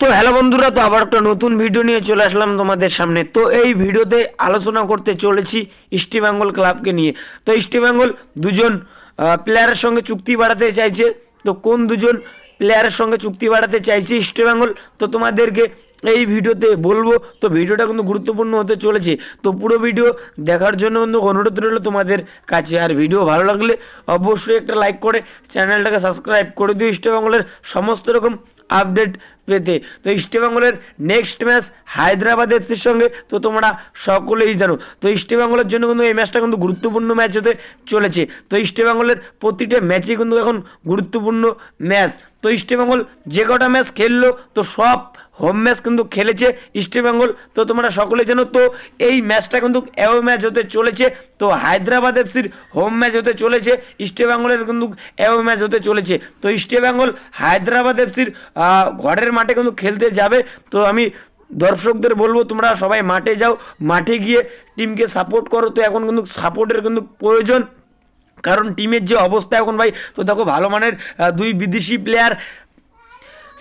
তো হ্যালো বন্ধুরা, তো আবার একটা নতুন ভিডিও নিয়ে চলে আসলাম তোমাদের সামনে। তো এই ভিডিওতে আলোচনা করতে চলেছি ইস্টবেঙ্গল ক্লাবকে নিয়ে। তো ইস্টবেঙ্গল দুজন প্লেয়ারের সঙ্গে চুক্তি বাড়াতে চাইছে। তো কোন দুজন প্লেয়ারের সঙ্গে চুক্তি বাড়াতে চাইছে ইস্টবেঙ্গল তো তোমাদেরকে এই ভিডিওতে বলব। তো ভিডিওটা কিন্তু গুরুত্বপূর্ণ হতে চলেছে। তো পুরো ভিডিও দেখার জন্য কিন্তু অনুরোধ রইল তোমাদের কাছে। আর ভিডিও ভালো লাগলে অবশ্যই একটা লাইক করে চ্যানেলটাকে সাবস্ক্রাইব করে দিও। ইস্টবেঙ্গলের সমস্ত রকম আপডেট পেতে। তো ইস্টবেঙ্গলের নেক্সট ম্যাচ হায়দ্রাবাদ এফসির সঙ্গে। তো তোমরা সকলেই জানো। তো ইস্টবেঙ্গলের জন্য কিন্তু এই ম্যাচটা কিন্তু গুরুত্বপূর্ণ ম্যাচ হতে চলেছে। তো ইস্টবেঙ্গলের প্রতিটা ম্যাচই কিন্তু এখন গুরুত্বপূর্ণ ম্যাচ তো ইস্টবেঙ্গল যে কটা ম্যাচ খেললো, তো সব হোম ম্যাচ কিন্তু খেলেছে ইস্টবেঙ্গল তো তোমরা সকলে জানো। তো এই ম্যাচটা কিন্তু এও ম্যাচ হতে চলেছে। তো হায়দ্রাবাদ এফসির হোম ম্যাচ হতে চলেছে। ইস্টবেঙ্গলের কিন্তু এও ম্যাচ হতে চলেছে। তো ইস্টবেঙ্গল হায়দ্রাবাদ এফসির ঘরের মাঠে কিন্তু খেলতে যাবে। তো আমি দর্শকদের বলব, তোমরা সবাই মাঠে যাও, মাঠে গিয়ে টিমকে সাপোর্ট করো। তো এখন কিন্তু সাপোর্টের কিন্তু প্রয়োজন। কারণ টিমের যে অবস্থা এখন ভাই, তো দেখো ভালো মানের দুই বিদেশি player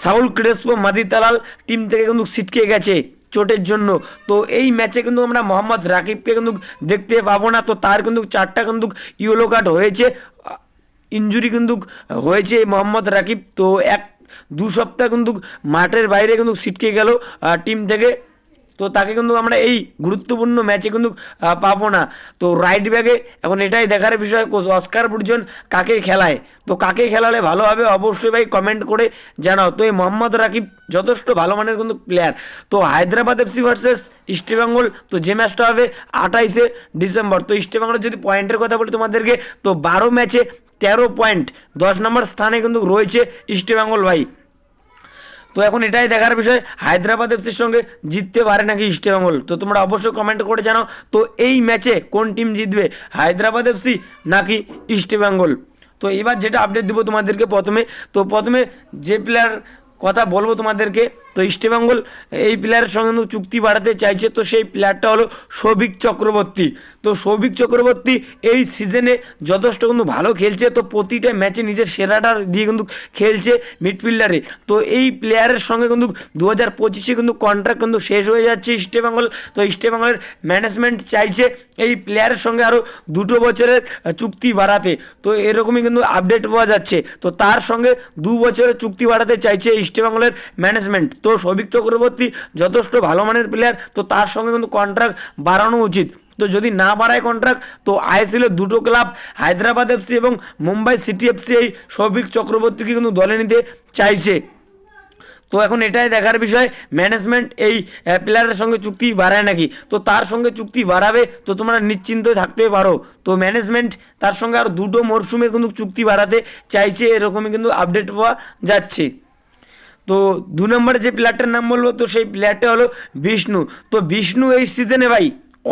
Saul Crespo, Madih Talal team থেকে কিন্তু ছিটকে গেছে চোটের জন্য। তো এই ম্যাচে কিন্তু আমরা মোহাম্মদ রাকিবকে কিন্তু দেখতে পাবো না। তো তার কিন্তু চারটা কিন্তু ইয়েলো কার্ড হয়েছে। ইঞ্জুরি কিন্তু হয়েছে মোহাম্মদ রাকিব। তো এক দু সপ্তাহ কিন্তু মাঠের বাইরে কিন্তু ছিটকে গেল টিম থেকে। তো তাকে কিন্তু আমরা এই গুরুত্বপূর্ণ ম্যাচে কিন্তু পাবো না। তো রাইট ব্যাগে এখন এটাই দেখার বিষয়, কোচ অস্কার বুর্জন কাকে খেলায়? তো কাকে খেলালে ভালো হবে অবশ্যই ভাই কমেন্ট করে জানাও। তো এই মোহাম্মদ রাকিব যথেষ্ট ভালো মানের কিন্তু প্লেয়ার তো হায়দ্রাবাদ এফসি ভার্সেস ইস্টবেঙ্গল তো যে ম্যাচটা হবে আঠাইশে ডিসেম্বর। তো ইস্টবেঙ্গলের যদি পয়েন্টের কথা বলি তোমাদেরকে, তো বারো ম্যাচে তেরো পয়েন্ট। দশ নম্বর স্থানে কিন্তু রয়েছে ইস্টবেঙ্গল ভাই। তো এখন এটাই দেখার বিষয়, হায়দ্রাবাদ এফসির সঙ্গে জিততে পারে নাকি ইস্টবেঙ্গল তো তোমরা অবশ্যই কমেন্ট করে জানাও। তো এই ম্যাচে কোন টিম জিতবে, হায়দ্রাবাদ এফসি নাকি ইস্টবেঙ্গল তো এবার যেটা আপডেট দিব তোমাদেরকে প্রথমে। তো প্রথমে যে প্লেয়ার কথা বলব তোমাদেরকে তো ইস্টবেঙ্গল এই প্লেয়ারের সঙ্গে কিন্তু চুক্তি বাড়াতে চাইছে। তো সেই প্লেয়ারটা হলো সৌভিক চক্রবর্তী তো সৌভিক চক্রবর্তী এই সিজনে যথেষ্ট কিন্তু ভালো খেলছে। তো প্রতিটা ম্যাচে নিজের সেরাটা দিয়ে কিন্তু খেলছে মিডফিল্ডারে তো এই প্লেয়ারের সঙ্গে কিন্তু দু হাজার পঁচিশে কিন্তু কন্ট্রাক্ট কিন্তু শেষ হয়ে যাচ্ছে ইস্টবেঙ্গল তো ইস্টবেঙ্গলের ম্যানেজমেন্ট চাইছে এই প্লেয়ারের সঙ্গে আরও দুটো বছরের চুক্তি বাড়াতে। তো এরকমই কিন্তু আপডেট পাওয়া যাচ্ছে। তো তার সঙ্গে দু বছরের চুক্তি বাড়াতে চাইছে ইস্টবেঙ্গলের ম্যানেজমেন্ট তো সৌভিক চক্রবর্তী যথেষ্ট ভালো মানের প্লেয়ার তো তার সঙ্গে কিন্তু কন্ট্রাক্ট বাড়ানো উচিত। তো যদি না বাড়ায় কন্ট্রাক্ট তো আইএসএলের দুটো ক্লাব হায়দ্রাবাদ এফসি এবং মুম্বাই সিটি এফসি এই সৌভিক চক্রবর্তীকে কিন্তু দলে নিতে চাইছে। তো এখন এটাই দেখার বিষয় ম্যানেজমেন্ট এই প্লেয়ারের সঙ্গে চুক্তি বাড়ায় নাকি? তো তার সঙ্গে চুক্তি বাড়াবে, তো তোমরা নিশ্চিন্ত থাকতে পারো। তো ম্যানেজমেন্ট তার সঙ্গে আর দুটো মরশুমের কিন্তু চুক্তি বাড়াতে চাইছে, এরকমই কিন্তু আপডেট পাওয়া যাচ্ছে। তো দু নম্বরে যে প্লেয়ারটার নাম বলব, তো সেই প্লেয়ারটা হলো বিষ্ণু। তো বিষ্ণু এই সিজনে ভাই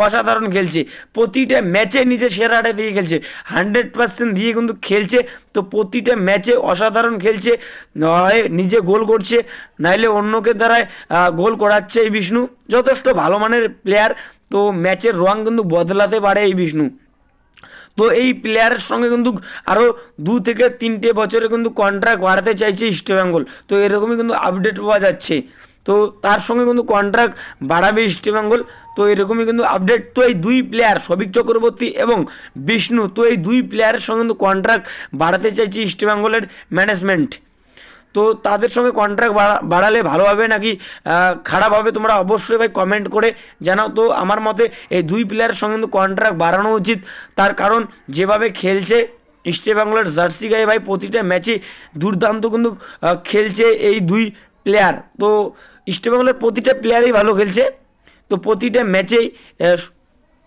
অসাধারণ খেলছে। প্রতিটা ম্যাচে নিজে সেরাটা দিয়ে খেলছে। হান্ড্রেড পার্সেন্ট দিয়ে কিন্তু খেলছে। তো প্রতিটা ম্যাচে অসাধারণ খেলছে। নিজে গোল করছে। নাইলে অন্যকে দ্বারায় গোল করাচ্ছে এই বিষ্ণু। যথেষ্ট ভালো মানের প্লেয়ার তো ম্যাচের রং কিন্তু বদলাতে পারে এই বিষ্ণু। তো এই প্লেয়ারের সঙ্গে কিন্তু আরও দু থেকে তিনটে বছরে কিন্তু কন্ট্রাক্ট বাড়াতে চাইছে ইস্টবেঙ্গল তো এরকমই কিন্তু আপডেট পাওয়া যাচ্ছে। তো তার সঙ্গে কিন্তু কন্ট্রাক্ট বাড়াবে ইস্টবেঙ্গল তো এরকমই কিন্তু আপডেট তো এই দুই প্লেয়ার সবিক চক্রবর্তী এবং বিষ্ণু, তো এই দুই প্লেয়ারের সঙ্গে কিন্তু কন্ট্রাক্ট বাড়াতে চাইছে ইস্টবেঙ্গলের ম্যানেজমেন্ট তো তাদের সঙ্গে কন্ট্রাক্ট বাড়ালে ভালো হবে নাকি খারাপ হবে তোমরা অবশ্যই ভাই কমেন্ট করে জানাও। তো আমার মতে এই দুই প্লেয়ারের সঙ্গে কিন্তু কন্ট্রাক্ট বাড়ানো উচিত। তার কারণ যেভাবে খেলছে ইস্টবেঙ্গলের জার্সি গায়ে ভাই প্রতিটা ম্যাচে দুর্দান্ত কিন্তু খেলছে এই দুই প্লেয়ার তো ইস্টবেঙ্গলের প্রতিটা প্লেয়ারই ভালো খেলছে। তো প্রতিটা ম্যাচেই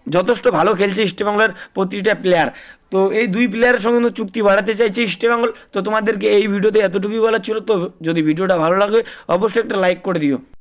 যথেষ্ট ভালো খেলছে ইস্টবেঙ্গলের প্রতিটা প্লেয়ার তো এই দুই প্লেয়ারের সঙ্গে কিন্তু চুক্তি বাড়াতে চাইছে ইস্টবেঙ্গল তো তোমাদেরকে এই ভিডিওতে এতটুকুই বলার ছিল। তো যদি ভিডিওটা ভালো লাগে, অবশ্যই একটা লাইক করে দিও।